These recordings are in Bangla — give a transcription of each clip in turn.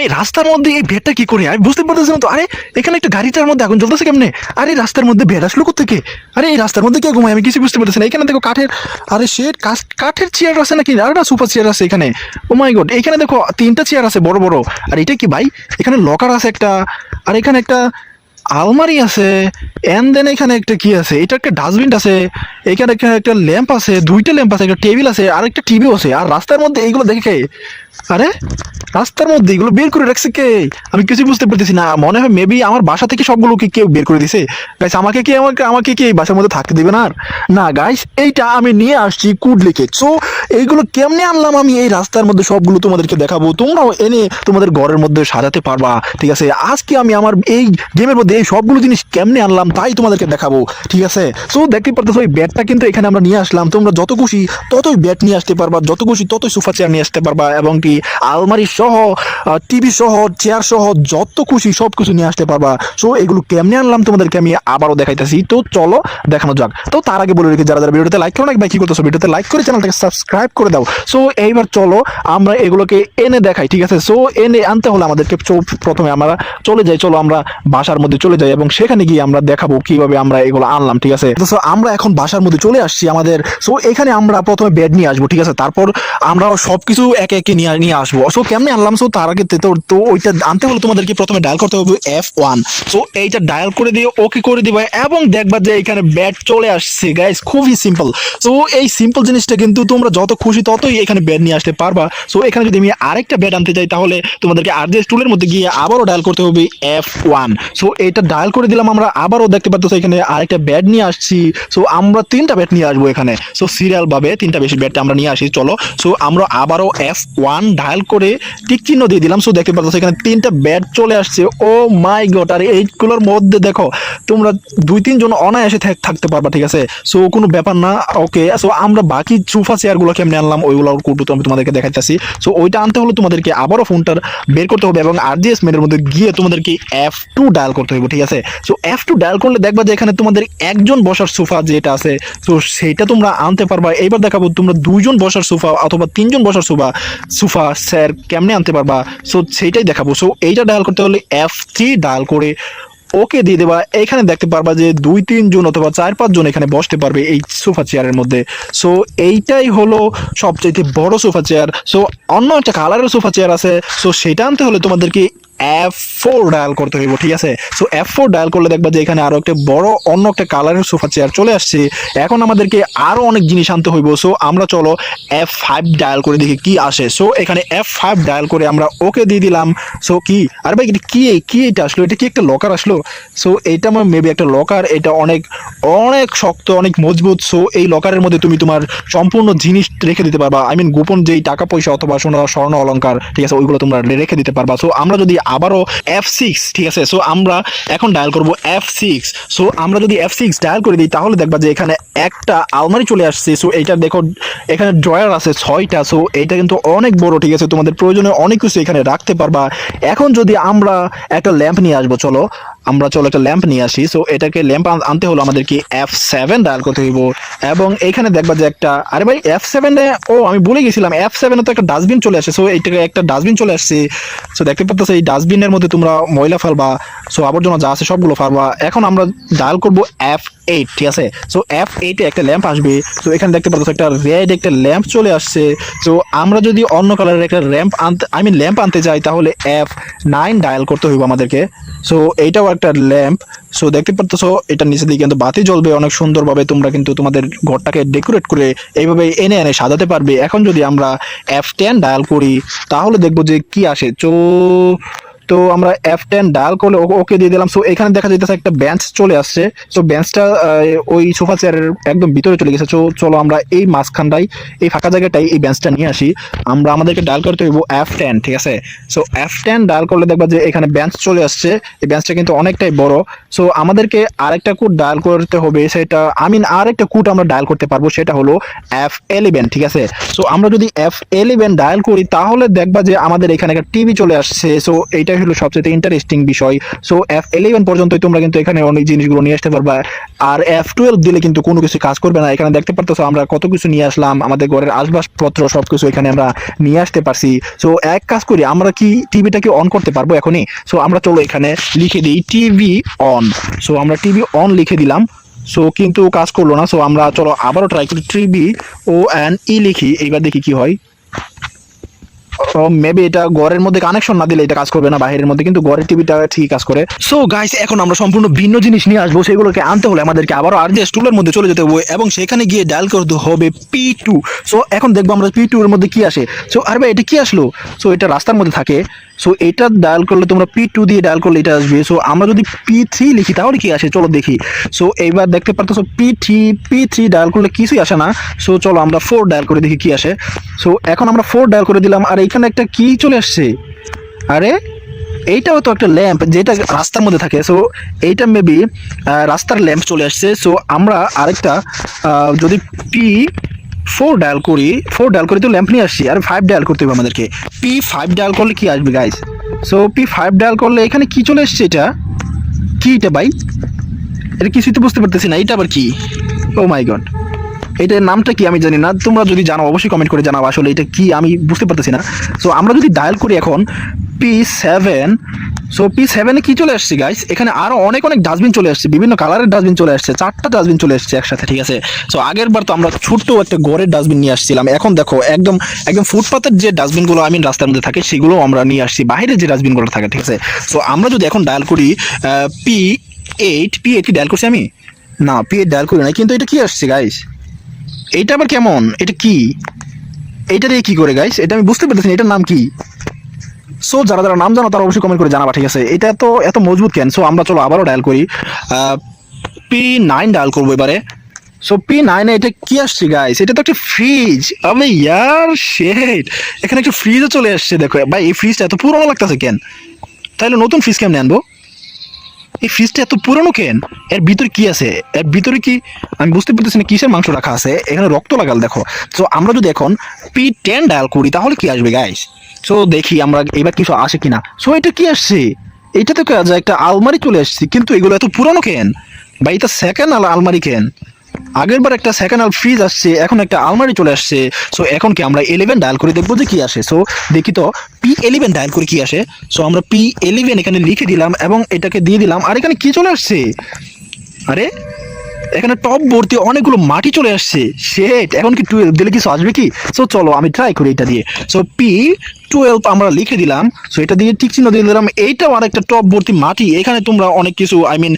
এই রাস্তার মধ্যে এই বেডটা কি করে? আমি বুঝতে পারতেছি না তো। আরে, এখানে একটা গাড়িটার মধ্যে আগুন জ্বলতেছে কেমনে? আরে রাস্তার মধ্যে বেড আসলো থেকে আরে, এই রাস্তার মধ্যে কে ঘুমায়? আমি কিছু বুঝতে পারতেছি না। এখানে দেখো কাঠের, আরে শেড কাঠের চেয়ার আছে নাকি? আরে না সুপার চেয়ার আছে এখানে। ও মাই গড এখানে দেখো তিনটা চেয়ার আছে, বড় বড়। আর এটা কি ভাই? এখানে লকার আছে একটা। আর এখানে একটা আলমারি আছে। এন্ড দেন এখানে একটা কি আছে? এটা একটা ডাস্টবিন আছে। এখানে এখানে একটা ল্যাম্প আছে। দুইটা ল্যাম্প আছে, একটা টেবিল আছে, আর একটা টিভিও আছে। আর রাস্তার মধ্যে এইগুলো দেখে আরে রাস্তার মধ্যে এগুলো বের করে রাখছে কে? আমি কিছু বুঝতে পারতেছি না। মনে হয় মেবি আমার বাসা থেকে সবগুলো কি কেউ বের করে দিছে। গাইস আমাকে কি আমাকে আমাকে কি এই বাসার মধ্যে থাকতে দিবে না? না গাইস এইটা আমি নিয়ে আসছি কুড লিখে সো এইগুলো কেমনে আনলাম আমি? এই রাস্তার মধ্যে সবগুলো তোমাদেরকে দেখাবো। তোমরাও এনে তোমাদের ঘরের মধ্যে সাজাতে পারবা। ঠিক আছে? আজকে আমি আমার এই গেমের মধ্যে এই সবগুলো জিনিস কেমনে আনলাম তাই তোমাদেরকে দেখাবো। ঠিক আছে? সো দেখতে পারতেছো ওই ব্যাটটা কিন্তু এখানে আমরা নিয়ে আসলাম। তোমরা যত খুশি ততই ব্যাট নিয়ে আসতে পারবা। যত খুশি ততই সোফা চেয়ার নিয়ে আসতে পারবা। এবং কি আলমারি সহ টিভি সহ চেয়ার সহ, যত খুশি সব কিছু নিয়ে আসতে পারবা। সো এগুলো কেমনে আনলাম তোমাদেরকে আমি আবারও দেখাইতেছি। তো চলো, দেখানো যাক। তো তার আগে বলে রেখে, যারা যারা ভিডিওতে লাইক করো না ভাই করতেছো? ভিডিওতে লাইক করে চ্যানেলটাকে সাবস্ক্রাইব করে দাও। সো এইবার চলো, আমরা এগুলোকে এনে দেখাই, ঠিক আছে? সো এনে আনতে হলে আমাদেরকে প্রথমে আমরা চলে যাই। চলো, আমরা বাসার মধ্যে চলে যাই এবং সেখানে গিয়ে আমরা দেখাবো কীভাবে আমরা এগুলো আনলাম, ঠিক আছে? তো আমরা এখন বাসার মধ্যে চলে আসছি আমাদের। সো এখানে আমরা প্রথমে বেড নিয়ে আসব, ঠিক আছে? তারপর আমরা সবকিছু একে একে নিয়ে নিয়ে আসব। সো কেমনে আনলাম সো তার আগে তো ওইটা আনতে হলে তোমাদেরকে প্রথমে ডায়াল করতে হবে এফ ওয়ান সো এইটা ডায়াল করে দিয়ে ওকে করে দিবা এবং দেখবা যে এখানে ব্যাট চলে আসছে। গাইস খুবই সিম্পল সো এই সিম্পল জিনিসটা কিন্তু তোমরা যত খুশি ততই এখানে ব্যাট নিয়ে আসতে পারবা। সো এখানে যদি আমি আরেকটা ব্যাট আনতে চাই তাহলে তোমাদেরকে আর যে স্টুলের মধ্যে গিয়ে আবারও ডায়াল করতে হবে এফ ওয়ান সো এটা ডায়াল করে দিলাম আমরা, আবারও দেখতে পাচ্ছ এখানে আরেকটা ব্যাট নিয়ে আসছি। সো আমরা তিনটা ব্যাট নিয়ে আসব এখানে। সো সিরিয়াল ভাবে তিনটা বেশি ব্যাট আমরা নিয়ে আসি, চলো। সো আমরা আবারও এফ ওয়ান ডায়াল করে টিক চিহ্ন দিয়ে দিলাম। সো দেখতে পাচ্ছ এখানে তিনটা ব্যাট চলে আসছে। ও মাই গড আর এইগুলোর মধ্যে দেখো, তোমরা দুই, তিনজন অনায়াসে থাক- থাকতে পারবা, ঠিক আছে? সো কোনো ব্যাপার না ওকে সো আমরা বাকি সোফা চেয়ারগুলো কেমনে আনলাম, ওইগুলো কুটু তো আমি তোমাদেরকে দেখাইতেছি। সো ওইটা আনতে হলে তোমাদেরকে আবারও ফোনটার বের করতে হবে এবং আরজিএস মেনের মধ্যে গিয়ে তোমাদেরকে এফ টু ডায়াল করতে হবে ঠিক আছে? সো এফ টু ডায়াল করলে দেখবা যে এখানে তোমাদের একজন বসার সোফা যেটা আছে, তো সেইটা তোমরা আনতে পারবা। এইবার দেখাবো তোমরা দুইজন বসার সোফা অথবা তিনজন বসার সোফা সোফা স্যার কেমনে আনতে পারবা। সো সেইটাই দেখাবো। সো এইটা ডায়াল করতে হলে এফ থ্রি ডায়াল করে ওকে দিয়ে দেবা। এখানে দেখতে পারবা যে দুই তিনজন অথবা চার পাঁচজন এখানে বসতে পারবে এই সোফা চেয়ারের মধ্যে। সো এইটাই হলো সবচেয়ে বড় সোফা চেয়ার সো অন্য একটা কালারের সোফা চেয়ার আছে। সো সেটা আনতে হলে তোমাদেরকে এফ ফোর ডায়াল করতে হইব, ঠিক আছে? সো এফ ফোর ডায়াল করলে দেখবা যে এখানে আরও একটা বড়, অন্য একটা কালারের সোফা চেয়ার চলে আসছে। এখন আমাদেরকে আরও অনেক জিনিস আনতে হইব। সো আমরা চলো এফ ফাইভ ডায়াল করে দেখি কি আসে। সো এখানে এফ ফাইভ ডায়াল করে আমরা ওকে দিয়ে দিলাম। সো কি? আর ভাই, এটা কি কি এটা আসলো? এটা কি একটা লকার আসলো? সো এইটা আমার মেবি একটা লকার এটা অনেক অনেক শক্ত, অনেক মজবুত। সো এই লকারের মধ্যে তুমি তোমার সম্পূর্ণ জিনিস রেখে দিতে পারবা। আই মিন গোপন যেই টাকা পয়সা অথবা সোনা, স্বর্ণ, অলংকার, ঠিক আছে, ওইগুলো তোমরা রেখে দিতে পারবা। সো আমরা যদি আবারও এফ সিক্স ঠিক আছে? সো আমরা এখন ডায়াল করব এফ সিক্স সো আমরা যদি এফ সিক্স ডায়াল করে দিই, তাহলে দেখবা যে এখানে একটা আলমারি চলে আসছে। সো এইটা দেখো, এখানে ড্রয়ার আছে ছয়টা। সো এইটা কিন্তু অনেক বড়, ঠিক আছে? তোমাদের প্রয়োজনে অনেক কিছু এখানে রাখতে পারবা। এখন যদি আমরা একটা ল্যাম্প নিয়ে আসব, চলো। আমরা চলো একটা ল্যাম্প নিয়ে আসি। সো এটাকে ল্যাম্প আনতে হলো আমাদেরকে এফ সেভেন ডায়াল করতে হইব। এবং এখানে দেখবা যে একটা আরে ভাই এফ সেভেনে ও, আমি বলে গেছিলাম। এফ সেভেনে তো একটা ডাস্টবিন চলে আসে। সো এইটাকে একটা ডাস্টবিন চলে আসছে। সো দেখতে পাচ্ছ এই ডাস্টবিনের মধ্যে তোমরা ময়লা ফেলবা। সো আবর্জনা যা আছে সবগুলো ফেলবা। এখন আমরা ডায়াল করব এফ এইট ঠিক আছে? সো এফ এইটে একটা ল্যাম্প আসবে। সো এখানে দেখতে পাচ্ছ একটা রেড একটা ল্যাম্প চলে আসছে। সো আমরা যদি অন্য কালারের একটা র্যাম্প আনতে আই মিন ল্যাম্প আনতে চাই, তাহলে এফ নাইন ডায়াল করতে হইব আমাদেরকে। সো এইটাও একটা ল্যাম্প সো দেখতে পাচ্ছ এটা নিচে দিয়ে কিন্তু বাতি জ্বলবে। অনেক সুন্দরভাবে তোমরা কিন্তু তোমাদের ঘরটাকে ডেকোরেট করে এইভাবে এনে এনে সাজাতে পারবে। এখন যদি আমরা এফ টেন ডায়াল করি, তাহলে দেখব যে কি আসে। চো তো আমরা এফ টেন ডায়াল করলে ওকে দিয়ে দিলাম। সো এখানে দেখা যাইতেছে একটা বেঞ্চ চলে আসছে। সো বেঞ্চটা ওই সোফা চেয়ারের একদম ভিতরে চলে গেছে। সো চলো আমরা এই মাঝখানটাই এই ফাঁকা জায়গাটাই এই বেঞ্চটা নিয়ে আসি। আমরা আমাদেরকে ডায়াল করতে হইব এফ টেন ঠিক আছে? সো এফ টেন ডায়াল করলে দেখবা যে এখানে বেঞ্চ চলে আসছে। এই বেঞ্চটা কিন্তু অনেকটাই বড়। সো আমাদেরকে আরেকটা কোড ডায়াল করতে হবে। সেটা আই মিন আরেকটা কোড আমরা ডায়াল করতে পারব। সেটা হলো এফ এলিভেন ঠিক আছে? সো আমরা যদি এফ এলিভেন ডায়াল করি, তাহলে দেখবা যে আমাদের এখানে একটা টিভি চলে আসছে। সো এইটাই এটাই হলো সবচেয়ে ইন্টারেস্টিং বিষয়। সো এফ ইলেভেন পর্যন্তই তোমরা কিন্তু এখানে অনেক জিনিসগুলো নিয়ে আসতে পারবা। আর এফ টুয়েলভ দিলে কিন্তু কোনো কিছু কাজ করবে না। এখানে দেখতে পারতেছো আমরা কত কিছু নিয়ে আসলাম। আমাদের ঘরের আসবাবপত্র সবকিছু এখানে আমরা নিয়ে আসতে পারছি। সো এক কাজ করি, আমরা কি টিভিটাকে অন করতে পারব এখনই? সো আমরা চলো এখানে লিখে দিই, টিভি অন সো আমরা টিভি অন লিখে দিলাম। সো কিন্তু কাজ করল না। সো আমরা চলো আবারও ট্রাই করি, টিভি ও এন ই লিখি। এইবার দেখি কি হয়। ও মেবি এটা ঘরের মধ্যে কানেকশন না দিলে এটা কাজ করবে না, বাইরের মধ্যে, কিন্তু ঘরের টিভিটা ঠিকই কাজ করে। সো গাইস এখন আমরা সম্পূর্ণ ভিন্ন জিনিস নিয়ে আসব, সেগুলোকে আনতে হলে আমাদেরকে আবারও আর যে স্টুলের মধ্যে চলে যেতে হবে এবং সেখানে গিয়ে ডায়াল করতে হবে পি টু সো এখন দেখব আমরা পি টু এর মধ্যে কি আসে। সো আর ভাই, এটা কি আসলো? সো এটা রাস্তার মধ্যে থাকে। সো এটা ডায়াল করলে তোমরা পি টু দিয়ে ডায়াল করলে এটা আসবে। সো আমরা যদি পি থ্রি লিখি, তাহলে কি আসে? চলো দেখি। সো এইবার দেখতে পারতেছো P three P three dial করলে কিছুই আসে না। সো চলো আমরা ফোর ডায়াল করে দেখি কি আসে। সো এখন আমরা ফোর ডায়াল করে দিলাম। আর এইখানে একটা কি চলে আসছে। আরে, এইটাও তো একটা ল্যাম্প যেটা রাস্তার মধ্যে থাকে। সো এইটা মেবি রাস্তার ল্যাম্প চলে আসছে। সো আমরা আরেকটা যদি পি ফোর ডায়াল করি ফোর ডায়াল করে তো ল্যাম্প নিয়ে আসছি। আর ফাইভ ডায়াল করতে হবে আমাদেরকে। পি ফাইভ ডায়াল করলে কি আসবে guys so P five dial করলে এখানে কি চলে এসছে এটা। কি এটা ভাই, এটা কিছুই তো বুঝতে পারতেছি না। এটা আবার কি? ও মাই গড এটার নামটা কি আমি জানি না। তোমরা যদি জানো, অবশ্যই কমেন্ট করে জানাও আসলে এটা কি, আমি বুঝতে পারতেছি না। সো আমরা যদি ডায়াল করি এখন পি সেভেন সো পি সেভেনে কি চলে আসছে গাইস এখানে আরও অনেক অনেক ডাস্টবিন চলে আসছে, বিভিন্ন কালারের ডাস্টবিন চলে আসছে, চারটা ডাস্টবিন চলে আসছে একসাথে, ঠিক আছে? সো আগের বার তো আমরা ছোট্ট একটা গড়ের ডাস্টবিন নিয়ে আসছিলাম। এখন দেখো, একদম একদম ফুটপাতের যে ডাস্টবিনগুলো আমি রাস্তার মধ্যে থাকে, সেগুলো আমরা নিয়ে আসছি বাইরে যে ডাস্টবিনগুলো থাকে, ঠিক আছে? সো আমরা যদি এখন ডায়াল করি পি এইট পি এইট কি ডায়াল করছি আমি? না পি এইট ডায়াল করি না কিন্তু এটা কি আসছে গাইস এটা আবার কেমন? এটা কি? এটা দিয়ে কি করে গাইস এটা আমি বুঝতে পারতেছি এটার নাম কি? সো যারা যারা নাম জানো, তারা অবশ্যই কমেন্ট করে জানাবা, ঠিক আছে? এটা তো এত মজবুত কেন? সো আমরা চলো আবারও ডায়াল করি। পি নাইন ডায়াল করব এবারে। সো পি নাইনে এটা কি আসছে গাইস এটা তো একটা ফ্রিজ আমি ইয়ার শেট এখানে একটা ফ্রিজও চলে আসছে, দেখো। ভাই, এই ফ্রিজটা এত পুরোনো লাগতেছে কেন? তাহলে নতুন ফ্রিজ কেমনে আনব? এই ফ্রিজটা এত পুরনো কেন? এর ভিতরে কি আছে? এর ভিতরে কি আমি বুঝতে পারতেছি না কিসের মাংস রাখা আছে। এখানে রক্ত লাগাল, দেখো। তো আমরা যদি এখন পি টেন ডায়াল করি, তাহলে কি আসবে গাইস সো দেখি আমরা এবার কিছু আসে কিনা। সো এটা কি আসছে? এটা তো কাজ একটা আলমারি চলে আসছে, কিন্তু এগুলো এত পুরনো কেন? বা এটা সেকেন্ড আলমারি কেন? আগের বার একটা সেকেন্ড আল ফ্রিজ আসছে, এখন একটা আলমারি চলে আসছে। সো এখন কি আমরা ইলেভেন ডায়াল করে দেখব যে কি আসে? সো দেখি তো পি ইলেভেন ডায়াল করে কি আসে? সো আমরা পি ইলেভেন এখানে লিখে দিলাম এবং এটাকে দিয়ে দিলাম। আর এখানে কি চলে আসছে? আরে, এখানে টপ ভর্তি অনেকগুলো মাটি চলে আসছে। সেট এখন কি টুয়েলভ দিলে কিছু আসবে কি? সো চলো, আমি ট্রাই করি এটা দিয়ে। সো পি টুয়েলভ আমরা লিখে দিলাম। সো এটা দিয়ে টিক চিহ্ন দিয়ে দিলাম। এইটাও আরেকটা টপ ভর্তি মাটি। এখানে তোমরা অনেক কিছু আই মিন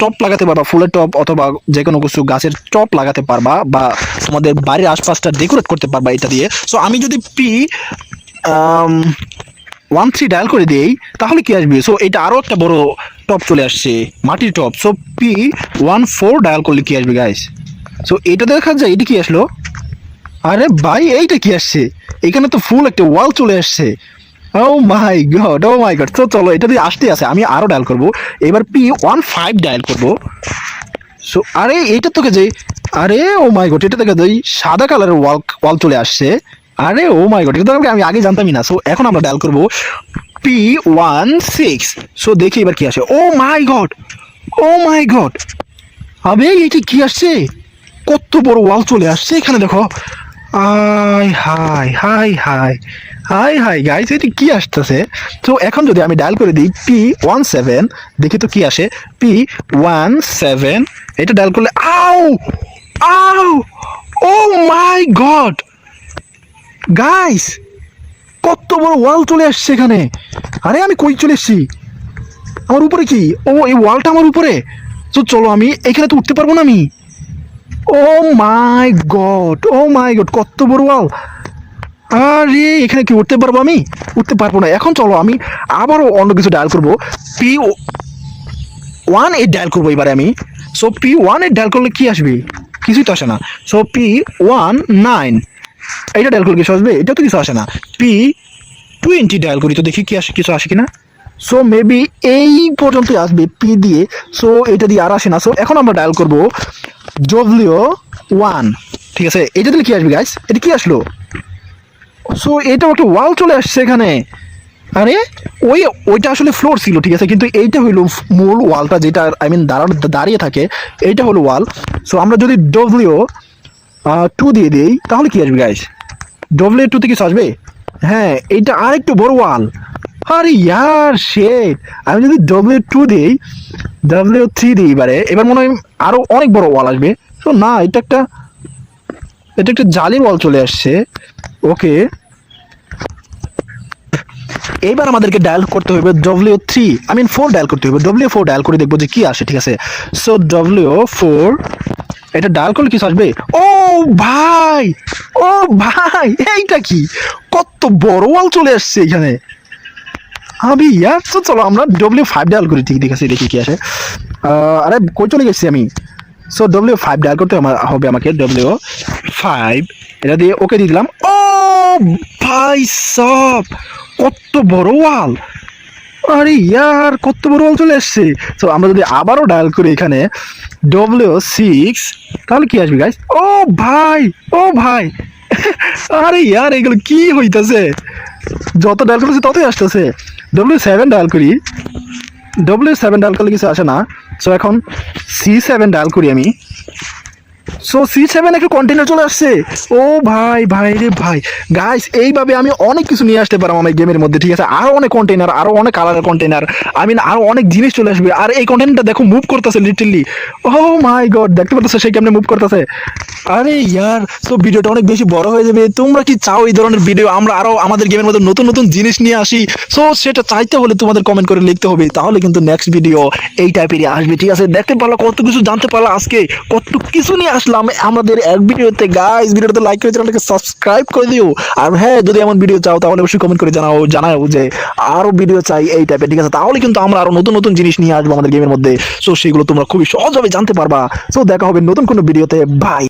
টপ লাগাতে পারবা, ফুলের টপ অথবা যে কোনো কিছু গাছের টপ লাগাতে পারবা বা তোমাদের বাড়ির আশপাশটা ডেকোরেট করতে পারবা এটা দিয়ে। সো আমি যদি পি ওয়ান থ্রি ডায়াল করে দেই, তাহলে কি আসবে? সো এটা আরও একটা বড় টপ চলে আসছে, মাটির top so P one four dial করলে কি আসবে গাইস সো এটা দেখা যায় এটা কি আসলো? আরে ভাই, এইটা কি আসছে? এখানে তো ফুল একটা ওয়াল চলে আসছে। ও মাই গড ও মাই গড তো চলো, এটা দিয়ে আসতে আছে। আমি আরও ডায়াল করব। এবার পি ওয়ান ফাইভ ডায়াল করব। সো আরে এইটা তোকে যে আরে ও মাই গড এটা থেকে যে সাদা কালারের ওয়াল ওয়াল চলে আসছে। আরে ও মাই গড এটা তো আমি আগে জানতামই না। সো এখন আমরা ডায়াল করব পি ওয়ান সিক্স সো দেখি এবার কি আসে। ও মাই গড ও মাই গড আবে এইটা কি আসছে? কত বড় ওয়াল চলে আসছে এখানে, দেখো। I hi hi hi hi hi guys এটা কি আসতেছে? তো এখন যদি আমি ডায়াল করে দিই পি ওয়ান সেভেন দেখি তো কি আসে? পি ওয়ান সেভেন এটা ডায়াল করলে আও আও ও মাই গড! গাইস কত বড় ওয়াল চলে আসছে এখানে। আরে, আমি কই চলে এসেছি? আমার উপরে কি? ও, এই ওয়ালটা আমার উপরে? তো চলো আমি এখানে তো উঠতে পারব না আমি। ও মাই গড ও মাই গড কত বড় ওয়াল আরে, এখানে কি উঠতে পারব আমি? উঠতে পারব না। এখন চলো, আমি আবারও অন্য কিছু ডায়াল করব। পি ওয়ান এইট ডায়াল করব এবারে আমি। So P one eight dial করলে কি আসবে? কিছুই তো আসে না। সো পি ওয়ান নাইন এইটা ডায়াল করলে কিছু আসবে? এটা তো কিছু আসে না। পি টোয়েন্টি ডায়াল করি, তো দেখি কি আসে, কিছু আসে কিনা। সো মেবি এই পর্যন্তই আসবে পি দিয়ে। সো এটা দিয়ে আর আসে না। সো এখন আমরা ডায়াল করব ডব্লিউ ওয়ান ঠিক আছে এটা দিলে কি আসবে গাইস এটা কি আসলো? সো এটাও একটা ওয়াল চলে আসছে এখানে। আরে, ওই, ওইটা আসলে ফ্লোর ছিল, ঠিক আছে? কিন্তু এইটা হইল মূল ওয়ালটা যেটা আই মিন দাঁড়ানো, দাঁড়িয়ে থাকে, এইটা হলো ওয়াল সো আমরা যদি ডব্লিউ টু দিয়ে দিই, তাহলে কি আসবে গাইস ডব্লিউ টুতে কিছু আসবে? হ্যাঁ এইটা আর একটু বড় ওয়াল আরে ইয়ার শেট আমি যদি ডব্লিউ টু দিই ডব্লিউ থ্রি দিই এবারে, এবার মনে হয় আরও অনেক বড় ওয়াল আসবে। তো না, এটা একটা এটা একটা জালি ওয়াল চলে আসছে। ওকে। এইবার আমাদেরকে ডায়াল করতে হবে W three I mean four dial করতে হবে। ডব্লিউ ফোর ডায়াল করে দেখব যে কি আসে, ঠিক আছে? সো ডব্লিউ ফোর এটা ডায়াল করলে কিছু আসবে? ও ভাই! ও ভাই! এইটা কি? কত বড় ওয়াল চলে আসছে এখানে। আবি ইয়ার চলো আমরা ডব্লিউ ফাইভ ডায়াল করি, ঠিক আছে, দেখি কি আসে। আরে, কই চলে গেছি আমি? সো ডব্লিউ ফাইভ ডায়াল করতে আমার হবে আমাকে ডব্লিউ ফাইভ এটা দিয়ে ওকে দিয়ে দিলাম। ও, ভাই সব, কত বড় ওয়াল আরে, ইয়ার, কত বড় ওয়াল চলে এসছে। তো আমরা যদি আবারও ডায়াল করি এখানে ডব্লিউ সিক্স তাহলে কি আসবে গাইস ও, ভাই ও, ভাই। আরে, ইয়ার, এগুলো কি হইতাছে? যত ডায়াল করতেছে ততই আসতেছে। ডব্লিউ সেভেন ডায়াল করি। ডব্লিউ সেভেন ডায়াল করলে কিছু আসে না। সো এখন সি সেভেন ডায়াল করি আমি। সো সি সেভেন একটা কন্টেনার চলে আসছে। ও ভাই ভাই রে ভাই। গাইস এইভাবে আমি অনেক কিছু নিয়ে আসতে পারব আমার গেমের মধ্যে, ঠিক আছে? আরও অনেক কন্টেনার আরও অনেক কালারের কন্টেনার আই মিন আরও অনেক জিনিস চলে আসবে। আর এই কন্টেনারটা দেখো মুভ করতেছে লিটারলি ও মাই গড দেখতে পাচ্ছ সেই কেমনে মুভ করতেছে? আরে ইয়ার তো ভিডিওটা অনেক বেশি বড় হয়ে যাবে। তোমরা কি চাও এই ধরনের ভিডিও আমরা আরও আমাদের গেমের মধ্যে নতুন নতুন জিনিস নিয়ে আসি। সো সেটা চাইতে হলে তোমাদের কমেন্ট করে লিখতে হবে। তাহলে কিন্তু নেক্সট ভিডিও এই টাইপেরই আসবে, ঠিক আছে? দেখতে পারল, কত কিছু জানতে পারল আজকে, কত কিছু নিয়ে আসলাম আমাদের এক ভিডিওতে। গাইস ভিডিওতে লাইক করে চ্যানেলটাকে সাবস্ক্রাইব করে দিও। আর হ্যাঁ যদি এমন ভিডিও চাও, তাহলে অবশ্যই কমেন্ট করে জানাও জানাও যে আরও ভিডিও চাই এই টাইপের ঠিক আছে? তাহলে কিন্তু আমরা আরও নতুন নতুন জিনিস নিয়ে আসব আমাদের গেমের মধ্যে। সো সেগুলো তোমরা খুবই সহজভাবে জানতে পারবা। সো দেখা হবে নতুন কোনো ভিডিওতে বাই